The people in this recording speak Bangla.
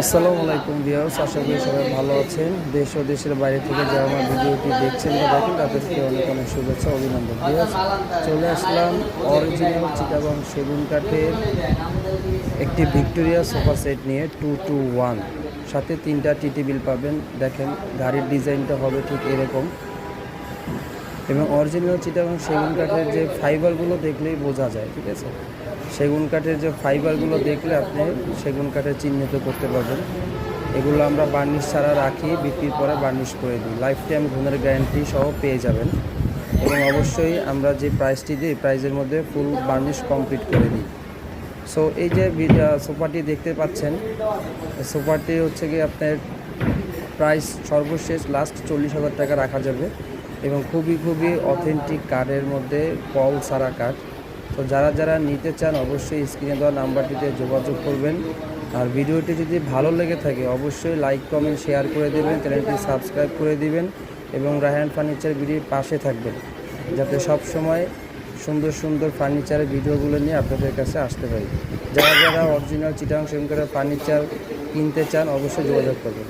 আসসালামু আলাইকুম বিয়ার্স আশা করি সবাই ভালো আছেন। দেশ ও দেশের বাইরে থেকে যারা আমার ভিডিওটি দেখছেন বা দেখেন, তাদেরকে অনেক অনেক শুভেচ্ছা অভিনন্দন। বিয়ার্স চলে আসলাম অরিজিনাল চিটাগং সেগুন কাঠের একটি ভিক্টোরিয়া সোফা সেট নিয়ে টু টু ওয়ান সাথে তিনটা টি টেবিল পাবেন। দেখেন, গাড়ির ডিজাইনটা হবে ঠিক এরকম। এবং অরিজিনাল চিটাগং সেগুন কাঠের যে ফাইবারগুলো দেখলেই বোঝা যায়, ঠিক আছে? সেগুন কাঠের যে ফাইবারগুলো দেখলে আপনি সেগুন কাঠের চিহ্নিত করতে পারবেন। এগুলো আমরা বার্নিশ ছাড়া রাখি, বিক্রির পরে বার্নিশ করে দিই। লাইফ টাইম ঘুমের গ্যারান্টি সহ পেয়ে যাবেন। এবং অবশ্যই আমরা যে প্রাইসটি দিই প্রাইসের মধ্যে ফুল বার্নিশ কমপ্লিট করে দিই। সো এই যে সোফাটি দেখতে পাচ্ছেন সোফাটি হচ্ছে কি আপনার প্রাইস সর্বশেষ লাস্ট চল্লিশ হাজার টাকা রাখা যাবে। এবং খুবই খুবই অথেন্টিক কাঠের মধ্যে কল সারা কাঠ তো যারা যারা নিতে চান অবশ্যই স্ক্রিনে দেওয়া নাম্বারটিতে যোগাযোগ করবেন। আর ভিডিওটি যদি ভালো লেগে থাকে অবশ্যই লাইক কমেন্ট শেয়ার করে দেবেন, চ্যানেলটি সাবস্ক্রাইব করে দিবেন এবং রায়হান ফার্নিচার ভিডিওর পাশে থাকবেন। যাতে সব সময় সুন্দর সুন্দর ফার্নিচারের ভিডিওগুলো নিয়ে আপনাদের কাছে আসতে পারি। যারা যারা অরিজিনাল চিটাং সেমকারের ফার্নিচার কিনতে চান অবশ্যই যোগাযোগ করবেন।